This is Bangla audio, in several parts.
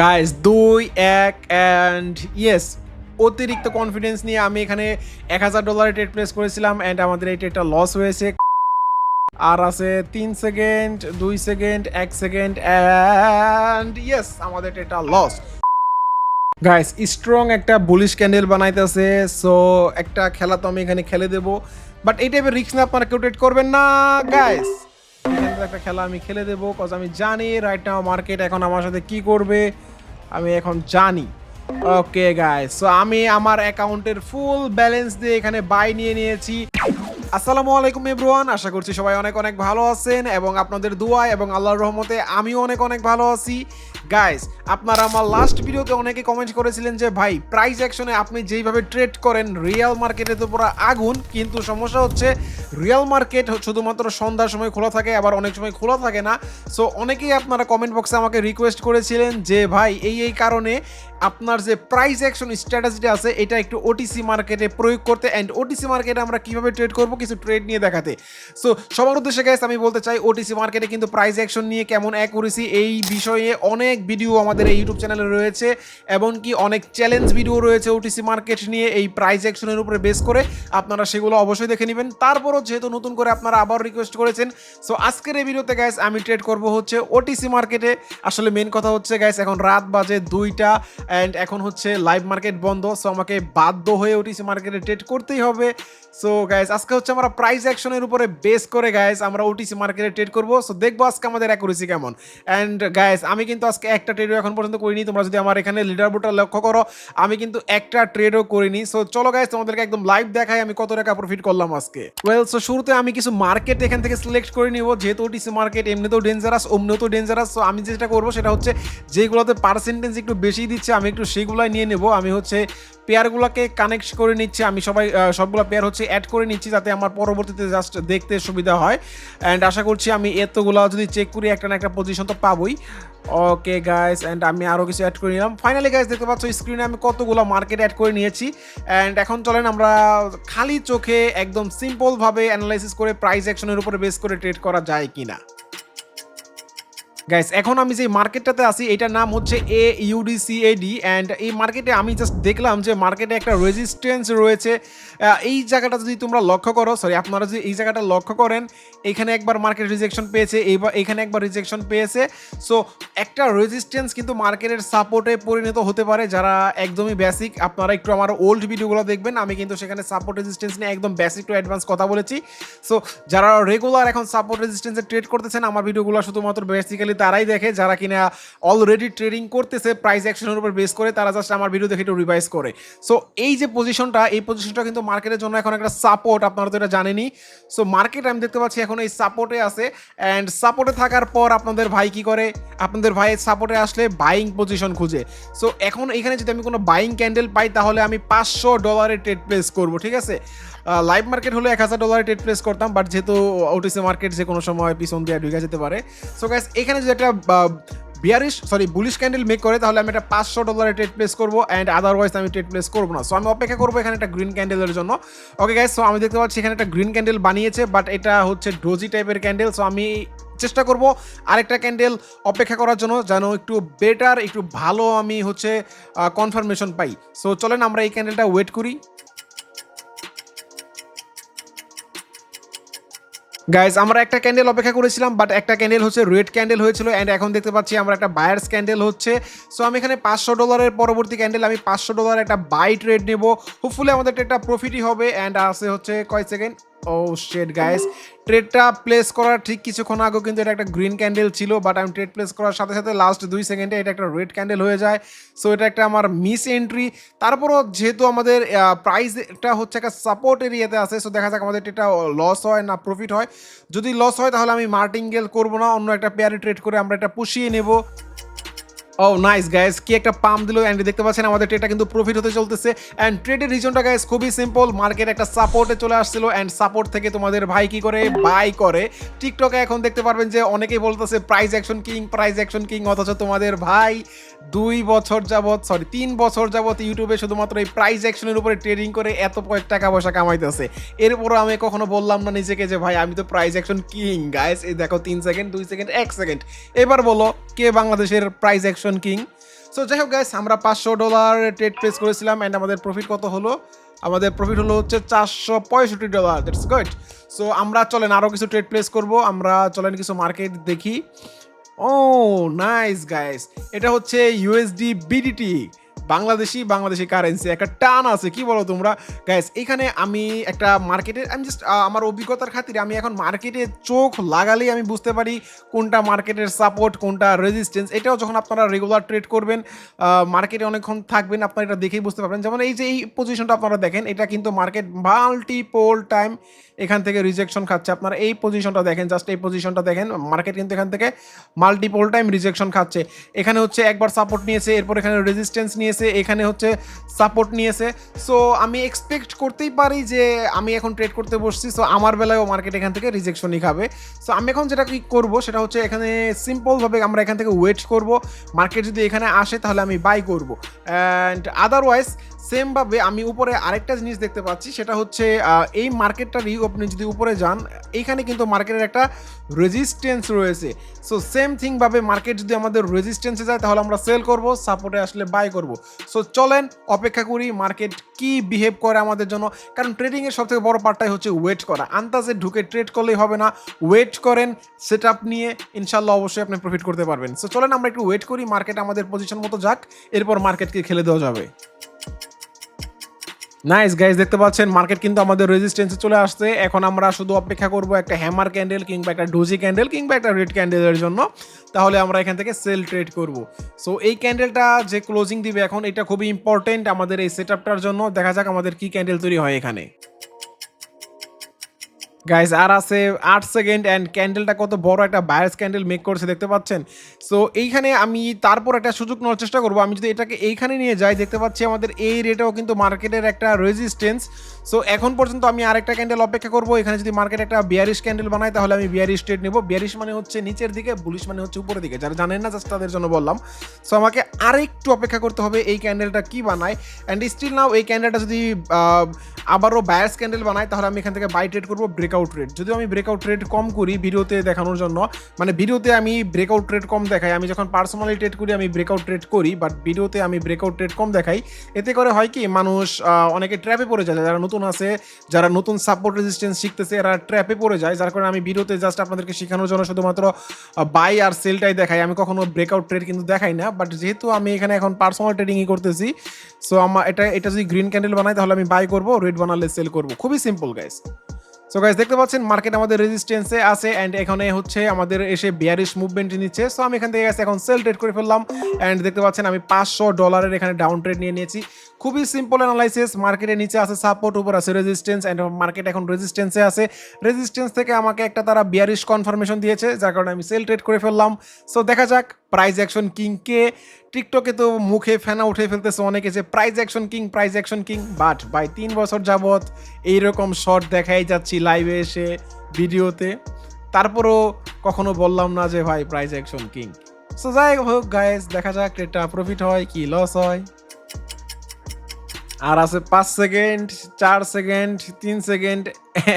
গাইস দুই, এক অ্যান্ড ইয়েস অতিরিক্ত কনফিডেন্স নিয়ে আমি এখানে এক হাজার ডলারের ট্রেড প্লেস করেছিলাম অ্যান্ড আমাদের এই ট্রেডটা লস হয়েছে। আর আছে তিন সেকেন্ড দুই সেকেন্ড এক সেকেন্ড অ্যান্ড ইয়েস আমাদের ট্রেডটা লস গাইস স্ট্রং একটা বুলিশ ক্যান্ডেল বানাইতেছে সো একটা খেলা তো আমি এখানে খেলে দেবো। বাট এই টাইপের রিক্স না আপনারা কেউ ট্রেড করবেন না গাইস একটা খেলা আমি খেলে দেবো কজ আমি জানি রাইট নাও মার্কেট এখন আমার সাথে কি করবে, আমি এখন জানি। ওকে গাইস সো আমি আমার অ্যাকাউন্টের ফুল ব্যালেন্স দিয়ে এখানে বাই নিয়ে নিয়েছি। আসসালামু আলাইকুম এভরিওয়ান আশা করছি সবাই অনেক অনেক ভালো আছেন এবং আপনাদের দোয়া এবং আল্লাহর রহমতে আমিও অনেক অনেক ভালো আছি। গাইস আপনারা আমার লাস্ট ভিডিওতে অনেকে কমেন্ট করেছিলেন যে, ভাই প্রাইস অ্যাকশনে আপনি যেইভাবে ট্রেড করেন রিয়াল মার্কেটে তো পুরো আগুন। কিন্তু সমস্যা হচ্ছে রিয়াল মার্কেট শুধুমাত্র সন্ধ্যার সময় খোলা থাকে, আবার অনেক সময় খোলা থাকে না। সো অনেকেই আপনারা কমেন্ট বক্সে আমাকে রিকোয়েস্ট করেছিলেন যে, ভাই, এই এই কারণে আপনার যে প্রাইস অ্যাকশন স্ট্র্যাটেজিটা আছে, এটা একটু ওটিসি মার্কেটে প্রয়োগ করতে অ্যান্ড ওটিসি মার্কেটে আমরা কীভাবে ট্রেড করব কিছু ট্রেড নিয়ে দেখাতে। সো সবার উদ্দেশ্যে গাইস আমি বলতে চাই ওটিসি মার্কেটে কিন্তু প্রাইস অ্যাকশন নিয়ে কেমন অ্যাকুরেসি এই বিষয়ে অনেক ভিডিও আমাদের এই ইউটিউব চ্যানেলে রয়েছে, এমনকি অনেক চ্যালেঞ্জ ভিডিও রয়েছে ওটিসি মার্কেট নিয়ে এই প্রাইস অ্যাকশনের উপরে বেস করে। আপনারা সেগুলো অবশ্যই দেখে নেবেন। তারপরও যেহেতু নতুন করে আপনারা আবার রিকোয়েস্ট করেছেন সো আজকের এই ভিডিওতে গাইস আমি ট্রেড করব হচ্ছে ওটিসি মার্কেটে আসলে মেন কথা হচ্ছে গাইস এখন রাত বাজে দুইটা অ্যান্ড এখন হচ্ছে লাইভ মার্কেট বন্ধ সো আমাকে বাধ্য হয়ে ওটিসি মার্কেটে ট্রেড করতেই হবে। সো গাইস আজকে হচ্ছে আমরা প্রাইস অ্যাকশনের উপরে বেস করে গাইস আমরা ওটিসি মার্কেটে ট্রেড করব। সো দেখব আজকে আমাদের অ্যাকুরেসি কেমন। অ্যান্ড গাইস আমি কিন্তু আজকে একটা ট্রেডও এখন পর্যন্ত করিনি, তোমরা যদি আমার এখানে লিডার বোর্ডটা লক্ষ্য করো, আমি কিন্তু একটা ট্রেডও করিনি। সো চলো গাইস তোমাদেরকে একদম লাইভ দেখাই আমি কত টাকা প্রফিট করলাম আজকে। ওয়েল সো শুরুতে আমি কিছু মার্কেট এখান থেকে সিলেক্ট করে নিব, যেহেতু ওটিসি মার্কেট এমনিতেও ডেঞ্জারাস অমনিতেও ডেঞ্জারাস সো আমি যেটা করব সেটা হচ্ছে, যেগুলোতে পার্সেন্টেজ একটু বেশি দিচ্ছে আমি একটু সেগুলাই নিয়ে নেব। আমি হচ্ছে পেয়ারগুলোকে কানেক্ট করে নিচ্ছি। আমি সবাই সবগুলো পেয়ার হচ্ছে অ্যাড করে নিচ্ছি যাতে আমার পরবর্তীতে জাস্ট দেখতে সুবিধা হয়। অ্যান্ড আশা করছি আমি এতগুলো যদি চেক করি, একটা না একটা পজিশন তো পাবোই। ওকে গাইস অ্যান্ড আমি আরও কিছু অ্যাড করে নিলাম। ফাইনালি গাইস দেখতে পাচ্ছ স্ক্রিনে আমি কতগুলো মার্কেট অ্যাড করে নিয়েছি। অ্যান্ড এখন চলেন আমরা খালি চোখে একদম সিম্পলভাবে অ্যানালাইসিস করে প্রাইস অ্যাকশনের উপরে বেস করে ট্রেড করা যায় কিনা। গাইস এখন আমি যে মার্কেটটাতে আছি, এটার নাম হচ্ছে এ ইউডিসিএডি অ্যান্ড এই মার্কেটে আমি জাস্ট দেখলাম যে মার্কেটে একটা রেজিস্ট্যান্স রয়েছে। এই জায়গাটা যদি তোমরা লক্ষ্য করো সরি আপনারা যদি এই জায়গাটা লক্ষ্য করেন, এখানে একবার মার্কেট রিজেকশন পেয়েছে এইবার এখানে একবার রিজেকশন পেয়েছে। সো একটা রেজিস্ট্যান্স কিন্তু মার্কেটের সাপোর্টে পরিণত হতে পারে, যারা একদমই বেসিক আপনারা একটু আমার ওল্ড ভিডিওগুলো দেখবেন, আমি কিন্তু সেখানে সাপোর্ট রেজিস্ট্যান্স নিয়ে একদম বেসিক টু অ্যাডভান্স কথা বলেছি। সো যারা রেগুলার এখন সাপোর্ট রেজিস্ট্যান্সে ট্রেড করতেছেন, আমার ভিডিওগুলো শুধুমাত্র বেসিক্যালি তারাই দেখে যারা কিনা অলরেডি ট্রেডিং করতেছে প্রাইস অ্যাকশনের উপর বেস করে, তারা জাস্ট আমার ভিডিও দেখে একটু রিভাইজ করে। সো এই যে পজিশনটা এই পজিশনটা কিন্তু মার্কেটের জন্য এখন একটা সাপোর্ট আপনারা তো এটা জানেনই। সো মার্কেট আমি দেখতে পাচ্ছি এখন এই সাপোর্টে আছে। অ্যান্ড সাপোর্টে থাকার পর আপনাদের ভাই কি করে? আপনাদের ভাই সাপোর্টে আসলে বাইং পজিশন খুঁজে। সো এখন এখানে যদি আমি কোনো বাইং ক্যান্ডেল পাই, তাহলে আমি পাঁচশো ডলারের ট্রেড প্লেস করব, ঠিক আছে? লাইভ মার্কেট হলে এক হাজার ডলারের ট্রেড প্লেস করতাম বাট যেহেতু ওটিসি মার্কেট যে কোনো সময় পিছন দিয়ে ঢুকে যেতে পারে। সো গ্যাস এখানে যদি একটা bearish sorry bullish candle make করে, তাহলে আমি একটা পাঁচশো ডলারের ট্রেড প্লেস করব অ্যান্ড আদারওয়াইজ আমি ট্রেড প্লেস করব না। সো আমি অপেক্ষা করব এখানে একটা গ্রিন ক্যান্ডেলের জন্য। ওকে গ্যাস সো আমি দেখতে পাচ্ছি এখানে একটা গ্রিন ক্যান্ডেল বানিয়েছে বাট এটা হচ্ছে ডোজি টাইপের ক্যান্ডেল সো আমি চেষ্টা করব আরেকটা ক্যান্ডেল অপেক্ষা করার জন্য, যেন একটু বেটার একটু ভালো আমি হচ্ছে কনফার্মেশন পাই। সো চলেন আমরা এই ক্যান্ডেলটা ওয়েট করি। গাইজ আমরা একটা ক্যান্ডেল অপেক্ষা করেছিলাম বাট একটা ক্যান্ডেল হচ্ছে রেড ক্যান্ডেল হয়েছিল অ্যান্ড এখন দেখতে পাচ্ছি আমরা একটা বায়ার্স ক্যান্ডেল হচ্ছে। সো আমি এখানে পাঁচশো ডলারের পরবর্তী ক্যান্ডেল আমি পাঁচশো ডলার একটা বাই ট্রেড নেব। হোপফুলি আমাদের একটা প্রফিটই হবে অ্যান্ড আছে হচ্ছে কয় সেকেন্ড ও শেড গাইস ট্রেডটা প্লেস করার ঠিক কিছুক্ষণ আগেও কিন্তু এটা একটা গ্রিন ক্যান্ডেল ছিল বাট আমি ট্রেড প্লেস করার সাথে সাথে লাস্ট দুই সেকেন্ডে এটা একটা রেড ক্যান্ডেল হয়ে যায়। সো এটা একটা আমার মিস এন্ট্রি তারপরও যেহেতু আমাদের প্রাইসটা হচ্ছে একটা সাপোর্ট এরিয়াতে আছে সো দেখা যাক আমাদের এটা লস হয় না প্রফিট হয়। যদি লস হয়, তাহলে আমি মার্টিঙ্গেল করব না, অন্য একটা পেয়ারে ট্রেড করে আমরা এটা পুষিয়ে নেব। ও নাইস গাইস কি একটা পাম দিল অ্যান্ড দেখতে পাচ্ছেন আমাদের ট্রেডটা কিন্তু প্রফিট হতে চলতেছে। অ্যান্ড ট্রেডের রিজনটা গাইস খুবই সিম্পল মার্কেট একটা সাপোর্টে চলে আসছিল অ্যান্ড সাপোর্ট থেকে তোমাদের ভাই কি করে? বাই করে। টিকটকে এখন দেখতে পারবেন যে অনেকেই বলতেছে price action king price action king অথচ তোমাদের ভাই দুই বছর যাবত সরি তিন বছর যাবত ইউটিউবে শুধুমাত্র এই প্রাইস অ্যাকশনের উপরে ট্রেডিং করে এত কয়েক টাকা পয়সা কামাইতেছে। এরপরও আমি কখনো বললাম না নিজেকে যে, ভাই, আমি তো প্রাইস অ্যাকশন কিং গাইস এই দেখো, তিন সেকেন্ড দুই সেকেন্ড এক সেকেন্ড এবার বলো, কে বাংলাদেশের প্রাইস অ্যাকশন কিং সো যাই হোক গাইস আমরা পাঁচশো ডলার ট্রেড প্লেস করেছিলাম অ্যান্ড আমাদের প্রফিট কত হলো? আমাদের প্রফিট হলো হচ্ছে চারশো পঁয়ষট্টি ডলার দ্যাটস গুড সো আমরা চলেন আরও কিছু ট্রেড প্লেস করব, আমরা চলেন কিছু মার্কেট দেখি। ও নাইস গাইস এটা হচ্ছে USD BDT Bangladeshi Bangladeshi currency একটা টান আছে, কি বলো তোমরা? গাইস এখানে আমি একটা মার্কেটের আমি জাস্ট আমার অভিজ্ঞতার খাতিরে আমি এখন মার্কেটে চোখ লাগালেই আমি বুঝতে পারি কোনটা মার্কেটের সাপোর্ট কোনটা রেজিস্ট্যান্স এটাও যখন আপনারা রেগুলার ট্রেড করবেন মার্কেটে অনেকক্ষণ থাকবেন, আপনারা এটা দেখেই বুঝতে পারবেন। যেমন এই যে এই পজিশনটা আপনারা দেখেন, এটা কিন্তু মার্কেট মাল্টিপোল টাইম এখান থেকে রিজেকশন খাচ্ছে। আপনারা এই পজিশনটা দেখেন জাস্ট এই পজিশনটা দেখেন মার্কেট কিন্তু এখান থেকে মাল্টিপোল টাইম রিজেকশন খাচ্ছে। এখানে হচ্ছে একবার সাপোর্ট নিয়েছে, এরপর এখানে রেজিস্ট্যান্স নিয়েছে এখানে হচ্ছে সাপোর্ট নিয়েছে। সো আমি এক্সপেক্ট করতেই পারি যে আমি এখন ট্রেড করতে বসছি। সো আমার বেলায়ও মার্কেট এখান থেকে রিজেকশনই খাবে। সো আমি এখন যেটা কি করব, সেটা হচ্ছে এখানে সিম্পলভাবে আমরা এখান থেকে ওয়েট করব। মার্কেট যদি এখানে আসে, তাহলে আমি বাই করব। অ্যান্ড আদারওয়াইজ সেমভাবে আমি উপরে আরেকটা জিনিস দেখতে পাচ্ছি, সেটা হচ্ছে এই মার্কেটটারই আপনি যদি উপরে যান এইখানে কিন্তু মার্কেটের একটা রেজিস্ট্যান্স রয়েছে। সো সেম থিংভাবে মার্কেট যদি আমাদের রেজিস্ট্যান্সে যায়, তাহলে আমরা সেল করব সাপোর্টে আসলে বাই করব। সো চলেন, অপেক্ষা করি মার্কেট কি বিহেভ করে আমাদের জন্য। কারণ ট্রেডিংয়ের সবথেকে বড় পার্টটাই হচ্ছে ওয়েট করা। আন্দাজে ঢুকে ট্রেড করলেই হবে না। ওয়েট করেন সেট আপ নিয়ে ইনশাল্লাহ অবশ্যই আপনি প্রফিট করতে পারবেন। সো চলেন আমরা একটু ওয়েট করি মার্কেট আমাদের পজিশন মতো যাক, এরপর মার্কেটকে খেলে দেওয়া যাবে। নাইস গাইজ দেখতে পাচ্ছেন মার্কেট কিন্তু আমাদের রেজিস্ট্যান্সে চলে আসছে। এখন আমরা শুধু অপেক্ষা করব একটা হ্যামার ক্যান্ডেল কিংবা একটা ডোজি ক্যান্ডেল কিংবা একটা রেড ক্যান্ডেলের জন্য। তাহলে আমরা এখান থেকে সেল ট্রেড করব। সো এই ক্যান্ডেলটা যে ক্লোজিং দিবে এখন, এটা খুবই ইম্পর্টেন্ট আমাদের এই সেট জন্য। দেখা যাক আমাদের কি ক্যান্ডেল তৈরি হয় এখানে। গাইস আর আছে আট সেকেন্ড অ্যান্ড ক্যান্ডেলটা কত বড় একটা বায়ার্স ক্যান্ডেল মেক করছে, দেখতে পাচ্ছেন? সো এইখানে আমি তারপর একটা সুযোগ নেওয়ার চেষ্টা করব। আমি যদি এটাকে এইখানে নিয়ে যাই, দেখতে পাচ্ছি আমাদের এই রেটেও কিন্তু মার্কেটের একটা রেজিস্ট্যান্স সো এখন পর্যন্ত আমি আরেকটা ক্যান্ডেল অপেক্ষা করব। এখানে যদি মার্কেট একটা বিয়ারিশ ক্যান্ডেল বানায় তাহলে আমি বিয়ারিশ ট্রেড নেব। বিয়ারিশ মানে হচ্ছে নিচের দিকে বুলিশ মানে হচ্ছে উপরের দিকে। যারা জানেন না জাস্ট তাদের জন্য বললাম। সো আমাকে আরেকটু অপেক্ষা করতে হবে এই ক্যান্ডেলটা কি বানায়। অ্যান্ড স্টিল নাও এই ক্যান্ডেলটা যদি আবারও বায়ার্স ক্যান্ডেল বানায়, তাহলে আমি এখান থেকে বাই ট্রেড করব ব্রেকআউট ট্রেড যদিও আমি ব্রেকআউট ট্রেড কম করি ভিডিওতে দেখানোর জন্য মানে ভিডিওতে আমি ব্রেকআউট ট্রেড কম দেখাই। আমি যখন পার্সোনালি ট্রেড করি, আমি ব্রেকআউট ট্রেড করি বাট ভিডিওতে আমি ব্রেকআউট ট্রেড কম দেখাই। এতে করে হয় কি, মানুষ অনেকে ট্র্যাপে পড়ে যায়। যারা নতুন আছে, যারা নতুন সাপোর্ট রেজিস্ট্যান্স শিখতেছে, এরা ট্র্যাপে পড়ে যায়, যার কারণে আমি ভিডিওতে জাস্ট আপনাদেরকে শেখানোর জন্য শুধুমাত্র বাই আর সেলটাই দেখাই। আমি কখনো ব্রেকআউট ট্রেড কিন্তু দেখাই না বাট যেহেতু আমি এখানে এখন পার্সোনাল ট্রেডিংই করতেছি সো আমার এটা এটা যদি গ্রিন ক্যান্ডেল বানাই, তাহলে আমি বাই করব রেড বানালে সেল করব। খুবই সিম্পল গাইস সো গাইস দেখতে পাচ্ছেন মার্কেট আমাদের রেজিস্ট্যান্সে আছে অ্যান্ড এখানে হচ্ছে আমাদের এসে বিয়ারিশ মুভমেন্ট নিচ্ছে। সো আমি এখান থেকে গেছে এখন সেল ট্রেড করে ফেললাম অ্যান্ড দেখতে পাচ্ছেন, আমি পাঁচশো ডলারের এখানে ডাউন ট্রেড নিয়ে নিয়েছি। খুবই সিম্পল অ্যানালাইসিস মার্কেটের নিচে আছে সাপোর্ট উপর আছে রেজিস্ট্যান্স অ্যান্ড মার্কেট এখন রেজিস্ট্যান্সে আছে। রেজিস্ট্যান্স থেকে আমাকে একটা তারা বিয়ারিশ কনফার্মেশন দিয়েছে, যার কারণে আমি সেল ট্রেড করে ফেললাম। সো দেখা যাক প্রাইজ অ্যাকশন কিং? কে টিকটকে তো মুখে ফেনা উঠে ফেলতেছে অনেকে যে price action king price action king but ভাই তিন বছর যাবৎ এইরকম শর্ট দেখাই যাচ্ছি লাইভে এসে ভিডিওতে তারপরও কখনো বললাম না যে, ভাই প্রাইজ অ্যাকশন কিং সো যাই হোক গাইস দেখা যাক ট্রেডটা প্রফিট হয় কি লস হয়। আর আছে পাঁচ সেকেন্ড চার সেকেন্ড তিন সেকেন্ড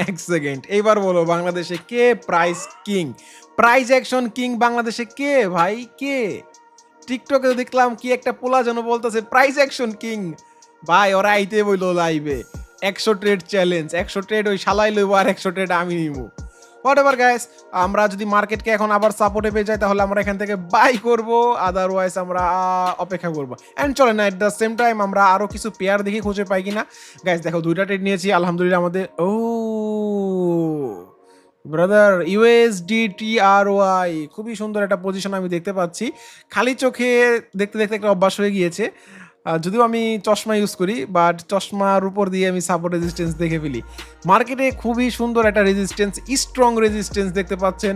এক সেকেন্ড এইবার বলো, বাংলাদেশে কে price king price action king বাংলাদেশে কে, ভাই, কে? টিকটকে দেখলাম কি একটা পোলা যেন বলতেছে প্রাইজ অ্যাকশন কিং ভাই, ওরা আইতে বইলো লাইভে একশো ট্রেড চ্যালেঞ্জ একশো ট্রেড ওই শালাই লইব আর একশো ট্রেড আমি নিবো। হোয়াট এভার গাইস আমরা যদি মার্কেটকে এখন আবার সাপোর্টে পেয়ে যাই, তাহলে আমরা এখান থেকে বাই করব আদারওয়াইজ আমরা অপেক্ষা করব। অ্যান্ড চলে না এট দ্য সেম টাইম আমরা আরও কিছু পেয়ার দেখি খুঁজে পাই কিনা। গাইস দেখো, দুইটা ট্রেড নিয়েছি, আলহামদুলিল্লাহ আমাদের, ও brother USD T R Y খুবই সুন্দর একটা পজিশন আমি দেখতে পাচ্ছি। খালি চোখে দেখতে দেখতে একটা অভ্যাস হয়ে গিয়েছে। যদিও আমি চশমা ইউজ করি বাট চশমার উপর দিয়ে আমি সাপোর্ট রেজিস্ট্যান্স দেখে ফেলি। মার্কেটে খুবই সুন্দর একটা রেজিস্ট্যান্স স্ট্রং রেজিস্ট্যান্স দেখতে পাচ্ছেন।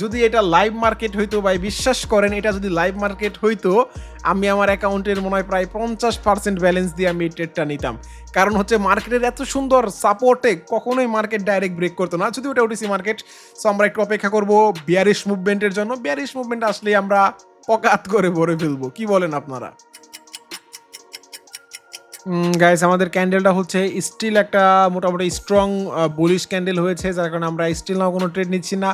যদি এটা লাইভ মার্কেট হইতো ভাই, বিশ্বাস করেন, এটা যদি লাইভ মার্কেট হইতো, আমি আমার অ্যাকাউন্টের মনে হয় প্রায় পঞ্চাশ পার্সেন্ট ব্যালেন্স দিয়ে আমি ট্রেডটা নিতাম। কারণ হচ্ছে মার্কেটের এত সুন্দর সাপোর্টে কখনোই মার্কেট ডাইরেক্ট ব্রেক করতো না। যদি ওটা ওটিসি মার্কেট সো আমরা একটু অপেক্ষা করব বিয়ারিশ মুভমেন্টের জন্য। বিয়ারিশ মুভমেন্ট আসলেই আমরা পকাত করে ভরে ফেলব। কি বলেন আপনারা? গাইস আমাদের ক্যান্ডেলটা হচ্ছে স্টিল একটা মোটামুটি স্ট্রং বুলিশ ক্যান্ডেল হয়েছে, যার কারণে আমরা স্টিল নাও কোনো ট্রেড নিচ্ছি না।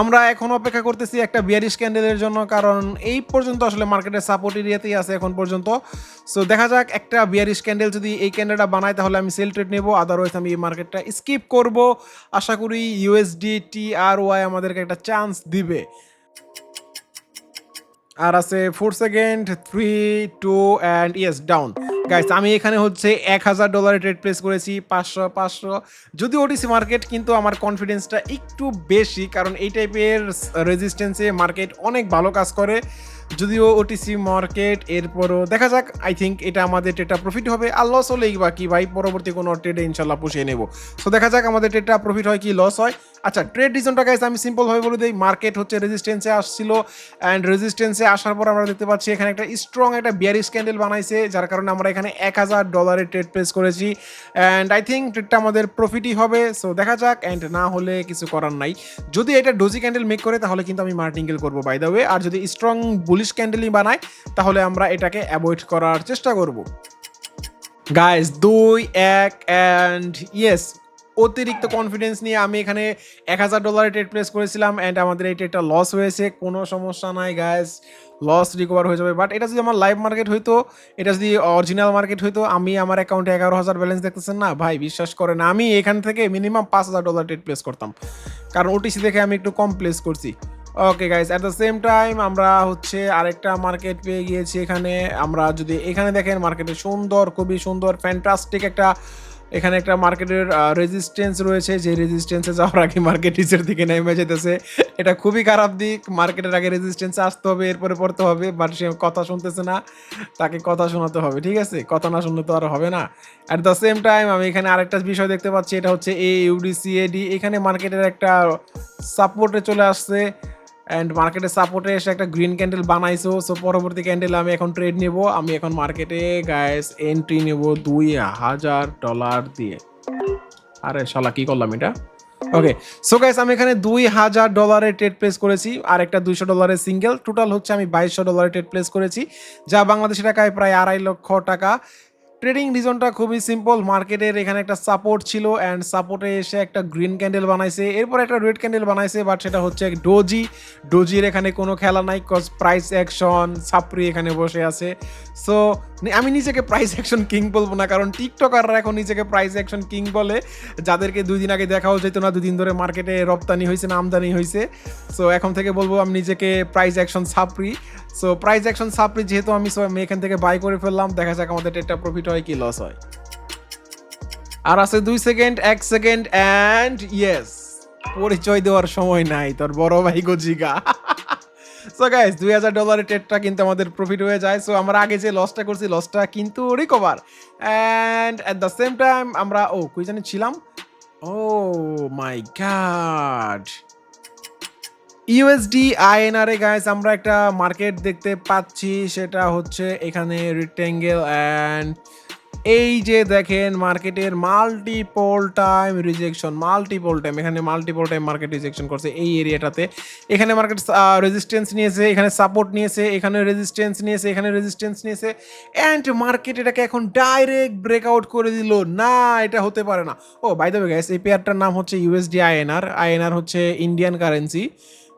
আমরা এখন অপেক্ষা করতেছি একটা বিয়ারিশ ক্যান্ডেলের জন্য, কারণ এই পর্যন্ত আসলে মার্কেটের সাপোর্ট এরিয়াতেই আছে এখন পর্যন্ত। সো দেখা যাক একটা বিয়ারিশ ক্যান্ডেল যদি এই ক্যান্ডেলটা বানায়, তাহলে আমি সেল ট্রেড নেব আদারওয়াইজ আমি এই মার্কেটটা স্কিপ করব। আশা করি ইউএসডি টি আর ওয়াই আমাদেরকে একটা চান্স দিবে। আর আছে four second three two and yes down guys আমি এখানে হচ্ছে এক হাজার ডলারের ট্রেড প্লেস করেছি, পাঁচশো পাঁচশো। যদি ওটিসি মার্কেট কিন্তু আমার কনফিডেন্সটা একটু বেশি, কারণ এই টাইপের রেজিস্ট্যান্সে মার্কেট অনেক ভালো কাজ করে। যদিও ওটিসি মার্কেট এরপরও দেখা যাক আই থিঙ্ক এটা আমাদের ট্রেডটা প্রফিট হবে, আর লস হলেই বা কি ভাই, পরবর্তী কোনো ট্রেডে ইনশাল্লাহ পুষিয়ে নেব। সো দেখা যাক আমাদের ট্রেডটা প্রফিট হয় কি লস হয়। আচ্ছা ট্রেড রিজনটা গাইস আমি সিম্পলভাবে বলে দিই মার্কেট হচ্ছে রেজিস্ট্যান্সে আসছিল অ্যান্ড রেজিস্ট্যান্সে আসার পর আমরা দেখতে পাচ্ছি, এখানে একটা স্ট্রং একটা বিয়ারিশ ক্যান্ডেল বানাইছে, যার কারণে আমরা এখানে এক হাজার ডলারে ট্রেড প্লেস করেছি। অ্যান্ড আই থিঙ্ক ট্রেডটা আমাদের প্রফিটই হবে। সো দেখা যাক। অ্যান্ড না হলে কিছু করার নাই। যদি এটা ডোজি ক্যান্ডেল মেক করে, তাহলে কিন্তু আমি মার্টিঙ্গেল করব বাই দ্য ওয়ে আর যদি স্ট্রং বুলিশ ক্যান্ডেলই বানায় তাহলে আমরা এটাকে অ্যাভয়েড করার চেষ্টা করব। গাইস দুই, এক অ্যান্ড ইয়েস অতিরিক্ত কনফিডেন্স নিয়ে আমি এখানে এক হাজার ডলারের ট্রেড প্লেস করেছিলাম অ্যান্ড আমাদের এই ট্রেডটা লস হয়েছে। কোনো সমস্যা নাই গাইস লস রিকভার হয়ে যাবে। বাট এটা যদি আমার লাইভ মার্কেট হইতো, এটা যদি অরিজিনাল মার্কেট হইতো, আমি আমার অ্যাকাউন্টে এগারো হাজার ব্যালেন্স দেখতেছেন না? ভাই, বিশ্বাস করেন, আমি এখান থেকে মিনিমাম পাঁচ হাজার ডলার ট্রেড প্লেস করতাম। কারণ ওটিসি দেখে আমি একটু কম প্লেস করছি। Okay guys at the same time আমরা হচ্ছে আরেকটা মার্কেট পেয়ে গিয়েছি এখানে। আমরা যদি এখানে দেখেন মার্কেটে সুন্দর, খুবই সুন্দর ফ্যান্টাস্টিক একটা এখানে একটা মার্কেটের রেজিস্ট্যান্স রয়েছে, যে রেজিস্ট্যান্সে যাওয়ার আগে মার্কেট নিচের দিকে নেমে যেতেছে। এটা খুবই খারাপ দিক মার্কেটের আগে রেজিস্ট্যান্সে আসতে হবে, এরপরে পড়তে হবে বাট সে কথা শুনতেছে না, তাকে কথা শোনাতে হবে, ঠিক আছে? কথা না শুনলে তো আর হবে না। অ্যাট দ্য সেম টাইম আমি এখানে আরেকটা বিষয় দেখতে পাচ্ছি, এটা হচ্ছে এ ইউডিসি এডি এখানে মার্কেটের একটা সাপোর্টে চলে আসছে। অ্যান্ড মার্কেটে সাপোর্টে এসে একটা গ্রিন ক্যান্ডেল বানাইছো। সো পরবর্তী ক্যান্ডেল আমি এখন ট্রেড নেব। আমি এখন মার্কেটে গায়েস এন্ট্রি নেব দুই হাজার ডলার দিয়ে। আরে শালা, কি করলাম এটা? ওকে সো গাইস আমি এখানে দুই হাজার ডলারের ট্রেড প্লেস করেছি। আর একটা দুইশো ডলারের সিঙ্গেল টোটাল হচ্ছে আমি বাইশশো ডলারের ট্রেড প্লেস করেছি। যা বাংলাদেশি টাকায় প্রায় আড়াই লক্ষ টাকা। ট্রেডিং রিজনটা খুবই সিম্পল মার্কেটের এখানে একটা সাপোর্ট ছিল অ্যান্ড সাপোর্টে এসে একটা গ্রিন ক্যান্ডেল বানাইছে। এরপর একটা রেড ক্যান্ডেল বানাইছে বাট সেটা হচ্ছে ডোজি ডোজির এখানে কোনো খেলা নাই কজ প্রাইস অ্যাকশন সাপরি এখানে বসে আছে। সো আমি নিজেকে প্রাইস অ্যাকশন কিং বলব না, কারণ টিকটকাররা এখন নিজেকে প্রাইস অ্যাকশন কিং বলে। যাদেরকে দুই দিন আগে দেখাও যেত না, দুদিন ধরে মার্কেটে রপ্তানি হয়েছে না, আমদানি হয়েছে। সো এখন থেকে বলব আমি নিজেকে প্রাইস অ্যাকশন সাপরি সো প্রাইস অ্যাকশন সাপরি যেহেতু আমি এখান থেকে বাই করে ফেললাম, দেখা যাক আমাদের ট্রেডটা প্রফিট হয় কি লস হয়? আর আছে দুই সেকেন্ড এক সেকেন্ড অ্যান্ড ইয়েস পরিচয় দেওয়ার সময় নাই, তোর বড় ভাই গজিগা। সো গাইস দুই হাজার ডলারের ট্রেডটা কিন্তু আমাদের প্রফিট হয়ে যায়। সো আমরা আগে যে লসটা করছি লসটা কিন্তু recover and at the same time আমরা, ও, কই জানি ছিলাম? Oh my god USD INR এ গাইস আমরা একটা মার্কেট দেখতে পাচ্ছি। সেটা হচ্ছে এখানে রিটেঙ্গেল অ্যান্ড এই যে দেখেন মার্কেটের multiple time rejection multiple time এখানে মাল্টিপল টাইম মার্কেট রিজেকশন করছে এই এরিয়াটাতে। এখানে মার্কেট রেজিস্ট্যান্স নিয়েছে, এখানে সাপোর্ট নিয়েছে, এখানে রেজিস্ট্যান্স নিয়েছে, এখানে রেজিস্ট্যান্স নিয়েছে। অ্যান্ড মার্কেট এটাকে এখন ডাইরেক্ট ব্রেকআউট করে দিল। না, এটা হতে পারে না। ও বাই দ্য গ্যাস এই পেয়ারটার নাম হচ্ছে ইউএসডি আইএনআর আইএনআর হচ্ছে ইন্ডিয়ান কারেন্সি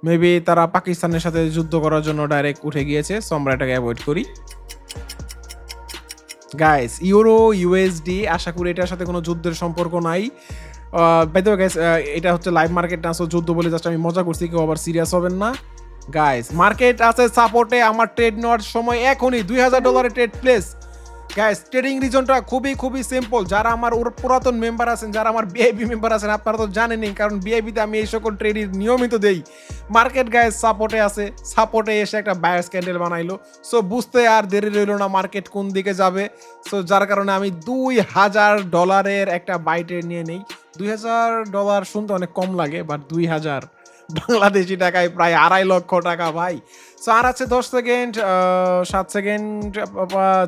মেবি তারা পাকিস্তানের সাথে যুদ্ধ করার জন্য ডাইরেক্ট উঠে গিয়েছে সো আমরা এটাকে অ্যাভয়েড করি। গাইস ইউরো ইউএসডি আশা করি এটার সাথে কোনো যুদ্ধের সম্পর্ক নাই। বেদে গাইস এটা হচ্ছে লাইভ মার্কেট না যুদ্ধ বলে জাস্ট আমি মজা করছি, কেউ আবার সিরিয়াস হবেন না। গাইস মার্কেট আছে সাপোর্টে আমার ট্রেড নেওয়ার সময় এখনই দুই হাজার ডলারের ট্রেড প্লেস গ্যাস ট্রেডিং রিজনটা খুবই খুবই সিম্পল যারা আমার ওর পুরাতন মেম্বার আছেন, যারা আমার বিআইবি মেম্বার আছেন, আপনারা তো জানেনই, কারণ বিআইবিতে আমি এই সকল ট্রেডিং নিয়মিত দেই। মার্কেট গায়ে সাপোর্টে আছে। সাপোর্টে এসে একটা বায়াস ক্যান্ডেল বানাইলো। সো বুঝতে আর দেরি রইল না মার্কেট কোন দিকে যাবে। সো যার কারণে আমি দুই হাজার ডলারের একটা বাইটে নিয়ে নেই। দুই হাজার ডলার শুনতে অনেক কম লাগে বাট দুই হাজার। বাংলাদেশি টাকায় প্রায় আড়াই লক্ষ টাকা, ভাই। আর আছে দশ সেকেন্ড সাত সেকেন্ড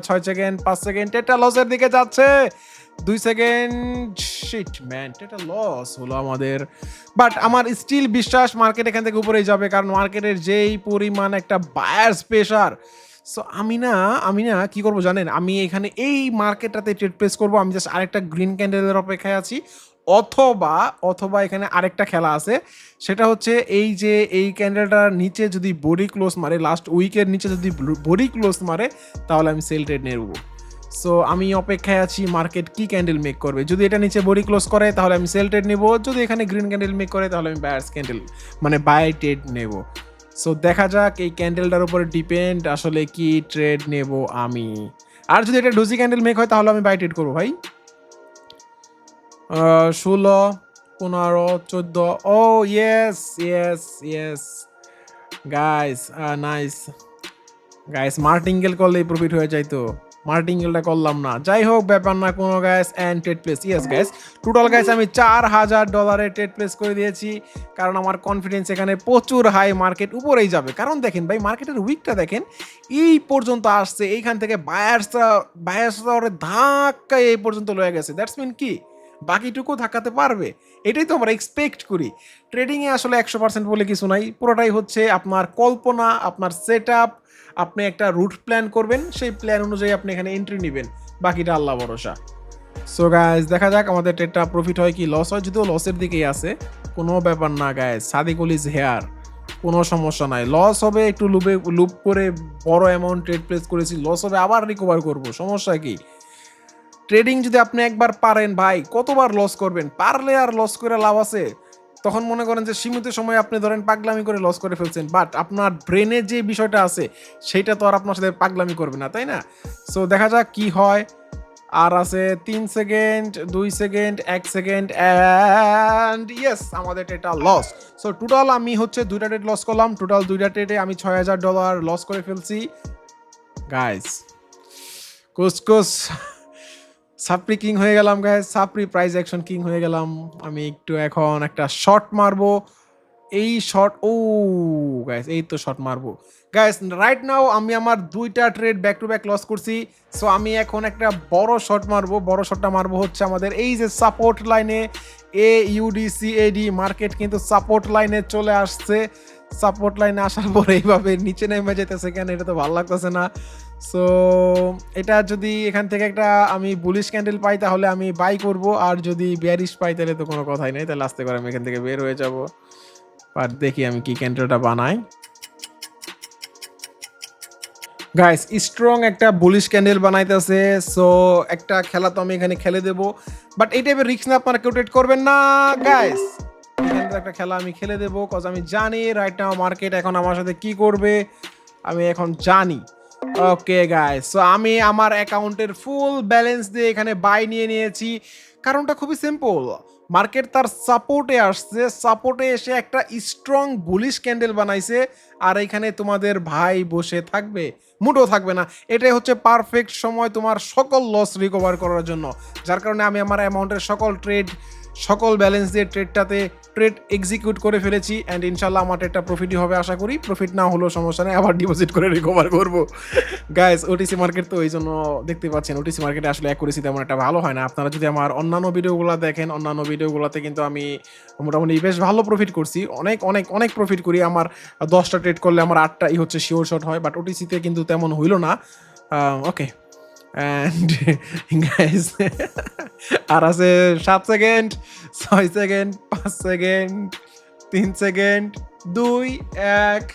ছয় সেকেন্ড, পাঁচ সেকেন্ড। এটা লসের দিকে যাচ্ছে। দুই সেকেন্ড শিট ম্যান এটা লস হলো আমাদের। বাট আমার স্টিল বিশ্বাস মার্কেট এখান থেকে উপরেই যাবে, কারণ মার্কেটের যেই পরিমাণ একটা বায়ার্স প্রেশার সো আমি না আমি না, কি করব জানেন? আমি এখানে এই মার্কেটটাতে ট্রেড প্লেস করব। আমি জাস্ট আরেকটা গ্রিন ক্যান্ডেলের অপেক্ষায় আছি। অথবা অথবা এখানে আরেকটা খেলা আছে, সেটা হচ্ছে এই যে এই ক্যান্ডেলটার নিচে যদি বডি ক্লোজ মারে লাস্ট উইকের নিচে যদি বডি ক্লোজ মারে, তাহলে আমি সেল ট্রেড নেব। সো আমি অপেক্ষায় আছি মার্কেট কি ক্যান্ডেল মেক করবে। যদি এটা নিচে বডি ক্লোজ করে, তাহলে আমি সেল ট্রেড নেব। যদি এখানে গ্রিন ক্যান্ডেল মেক করে, তাহলে আমি বায়ার্স ক্যান্ডেল মানে বাই ট্রেড নেব। সো দেখা যাক এই ক্যান্ডেলটার উপরে ডিপেন্ড আসলে কি ট্রেড নেব আমি। আর যদি এটা ডোজি ক্যান্ডেল মেক হয়, তাহলে আমি বাই ট্রেড করব ভাই। ষোলো, পনেরো, চোদ্দ, ও yes yes yes guys nice guys martingale করলেই প্রফিট হয়ে যাইতো মার্টিঙ্গেলটা করলাম না। যাই হোক, ব্যাপার না কোনো gas and trade place yes gas total gas আমি চার হাজার ডলারে ট্রেড প্লেস করে দিয়েছি। কারণ আমার কনফিডেন্স এখানে প্রচুর হাই মার্কেট উপরেই যাবে। কারণ দেখেন ভাই মার্কেটের উইকটা দেখেন, এই পর্যন্ত আসছে। এইখান থেকে বায়ার্সরা বায়ার্সরা ধাক্কায় এই পর্যন্ত লয়ে গেছে। দ্যাটস মিন কি? বাকিটুকু ধাক্কাতে পারবে। এটাই তো আমরা এক্সপেক্ট করি। ট্রেডিংয়ে আসলে একশো পার্সেন্ট বলে কিছু নাই। পুরোটাই হচ্ছে আপনার কল্পনা, আপনার সেট আপ আপনি একটা রুট প্ল্যান করবেন। সেই প্ল্যান অনুযায়ী আপনি এখানে এন্ট্রি নেবেন। বাকিটা আল্লাহ ভরসা। সো গাইজ দেখা যাক আমাদের ট্রেডটা প্রফিট হয় কি লস হয়। যদিও লসের দিকেই আছে। কোনো ব্যাপার না গাইজ সাদিক ইজ হেয়ার কোনো সমস্যা নাই। লস হবে একটু লুপে লুপ করে বড় অ্যামাউন্ট ট্রেড প্লেস করেছি। লস হবে আবার রিকভার করব। সমস্যা কি? ট্রেডিং যদি আপনি একবার পারেন ভাই, কতবার লস করবেন? পারলে আর লস করে লাভ আছে। তখন মনে করেন যে সীমিত সময়ে আপনি ধরেন পাগলামি করে লস করে ফেলছেন বাট আপনার ব্রেনে যে বিষয়টা আছে, সেটা তো আর আপনার সাথে পাগলামি করবে না, তাই না? সো দেখা যাক কি হয়। আর আছে তিন সেকেন্ড দুই সেকেন্ড এক সেকেন্ড অ্যান্ড ইয়েস আমাদের এটা লস সো টোটাল আমি হচ্ছে দুইটা ডেট লস করলাম। টোটাল দুইটা ডেটে আমি ছয় হাজার ডলার লস করে ফেলছি। গাইস কুসকুস সাপ্রি কিং হয়ে গেলাম গাইস সাপ্রি প্রাইজ অ্যাকশন কিং হয়ে গেলাম। আমি একটু এখন একটা শট মারবো। এই শট ও গাইস এই তো শট মারবো। গাইস রাইট নাও আমি আমার দুইটা trade back to back loss করছি। সো আমি এখন একটা বড় শট মারবো। বড় শটটা মারবো হচ্ছে আমাদের এই যে সাপোর্ট লাইনে এ ইউডিসি এডি মার্কেট কিন্তু সাপোর্ট লাইনে চলে আসছে। সাপোর্ট লাইনে আসার পরে এইভাবে নিচে নেমে যেতেছে কেন? এটা তো ভালো লাগতেছে না। সো এটা যদি এখান থেকে একটা আমি বুলিশ ক্যান্ডেল পাই, তাহলে আমি বাই করব। আর যদি বিয়ারিশ পাই, তাহলে তো কোনো কথাই নেই। তাহলে আস্তে করে আমি এখান থেকে বের হয়ে যাব। আর দেখি আমি কি ক্যান্ডেলটা বানাই। গাইস স্ট্রং একটা বুলিশ ক্যান্ডেল বানাইতেছে। সো একটা খেলা তো আমি এখানে খেলে দেব। বাট এই টাইপের রিস্ক না আপনারা কেউ করবেন না গাইস একটা খেলা আমি খেলে দেবো। কজ আমি জানি রাইট নাও মার্কেট এখন আমার সাথে কি করবে। আমি এখন জানি। ওকে গাইস সো আমি আমার অ্যাকাউন্টের ফুল ব্যালেন্স দিয়ে এখানে বাই নিয়ে নিয়েছি। কারণটা খুবই সিম্পল মার্কেট তার সাপোর্টে আসছে। সাপোর্টে এসে একটা স্ট্রং বুলিশ ক্যান্ডেল বানাইছে। আর এখানে তোমাদের ভাই বসে থাকবে। মুডও থাকবে না। এটাই হচ্ছে পারফেক্ট সময় তোমার সকল লস রিকভার করার জন্য। যার কারণে আমি আমার অ্যামাউন্টের সকল ট্রেড সকল ব্যালেন্স দিয়ে ট্রেডটাতে ট্রেড এক্সিকিউট করে ফেলেছি অ্যান্ড ইনশাল্লাহ আমার ট্রেডটা প্রফিটই হবে আশা করি। প্রফিট না হলেও সমস্যা নেই, আবার ডিপোজিট করে রিকভার করব। গাইস ওটিসি মার্কেট তো এই জন্য দেখতে পাচ্ছেন ওটিসি মার্কেটে আসলে এক অ্যাকুরেসি তেমন একটা ভালো হয় না। আপনারা যদি আমার অন্যান্য ভিডিওগুলো দেখেন, অন্যান্য ভিডিওগুলোতে কিন্তু আমি মোটামুটি বেশ ভালো প্রফিট করছি। অনেক অনেক অনেক প্রফিট করি। আমার দশটা ট্রেড করলে আমার আটটাই হচ্ছে শিওর শট হয় বাট ওটিসিতে কিন্তু তেমন হইল না। ওকে অ্যান্ড গাইস আর আছে সাত সেকেন্ড ছয় সেকেন্ড পাঁচ সেকেন্ড তিন সেকেন্ড দুই, এক।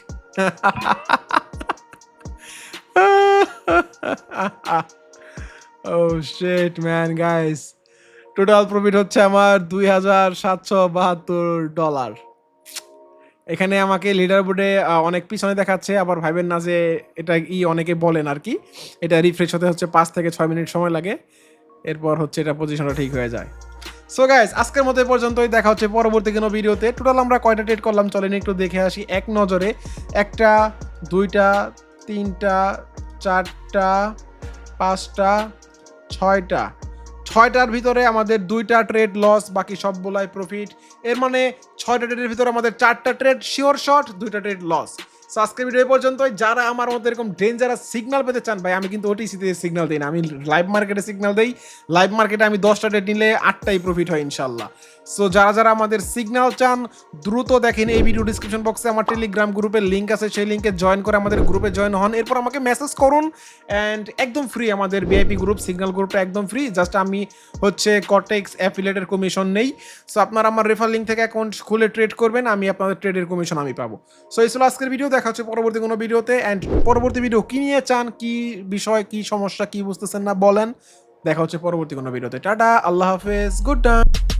ও শেট ম্যান গাইস টোটাল প্রফিট হচ্ছে আমার দুই হাজার সাতশো বাহাত্তর ডলার এখানে আমাকে লিডার বোর্ডে অনেক পিছনে দেখাচ্ছে, আবার ভাইবেন না যে এটা ই অনেকে বলেন আর কি। এটা রিফ্রেশ হতে হচ্ছে পাঁচ থেকে ছয় মিনিট সময় লাগে। এরপর হচ্ছে এটা পজিশনটা ঠিক হয়ে যায়। সো গাইস আজকের মতো পর্যন্তই। দেখা হচ্ছে পরবর্তী কোনো ভিডিওতে। টোটাল আমরা কয়টা ট্রেড করলাম চলেন একটু দেখে আসি। এক নজরে একটা, দুইটা, তিনটা, চারটা, পাঁচটা, ছয়টা। ছয়টার ভিতরে আমাদের দুইটা ট্রেড লস বাকি সবগুলাই প্রফিট এর মানে ছয়টা ট্রেডের ভিতরে আমাদের চারটা ট্রেড শিওর শট দুইটা ট্রেড লস সো আজকের ভিডিও এই পর্যন্তই। যারা আমার মতো এরকম ডেঞ্জারাস সিগনাল পেতে চান, ভাই, আমি কিন্তু ওটিসিতে সিগন্যাল দিই না। আমি লাইভ মার্কেটে সিগনাল দেই। লাইভ মার্কেটে আমি দশটা ডেট নিলে আটটাই প্রফিট হয় ইনশাল্লাহ সো যারা যারা আমাদের সিগন্যাল চান, দ্রুত দেখেন এই ভিডিও ডিসক্রিপশন বক্সে আমার টেলিগ্রাম গ্রুপের লিঙ্ক আছে। সেই লিঙ্কে জয়েন করে আমাদের গ্রুপে জয়েন হন। এরপর আমাকে মেসেজ করুন অ্যান্ড একদম ফ্রি আমাদের ভিআইপি গ্রুপ সিগনাল গ্রুপটা একদম ফ্রি জাস্ট আমি হচ্ছে কটেক্স অ্যাফিলেটের কমিশন নেই। সো আপনারা আমার রেফার লিঙ্ক থেকে অ্যাকাউন্ট খুলে ট্রেড করবেন। আমি আপনাদের ট্রেডের কমিশন আমি পাবো। সো এই ছিল আজকের ভিডিও দেখা হচ্ছে পরবর্তী কোনো ভিডিওতে। অ্যান্ড পরবর্তী ভিডিও কী নিয়ে চান, কি বিষয়, কি সমস্যা, কি বুঝতেছেন না, বলেন। দেখা হচ্ছে পরবর্তী কোনো ভিডিওতে। টাটা, আল্লাহ হাফেজ গুড নাইট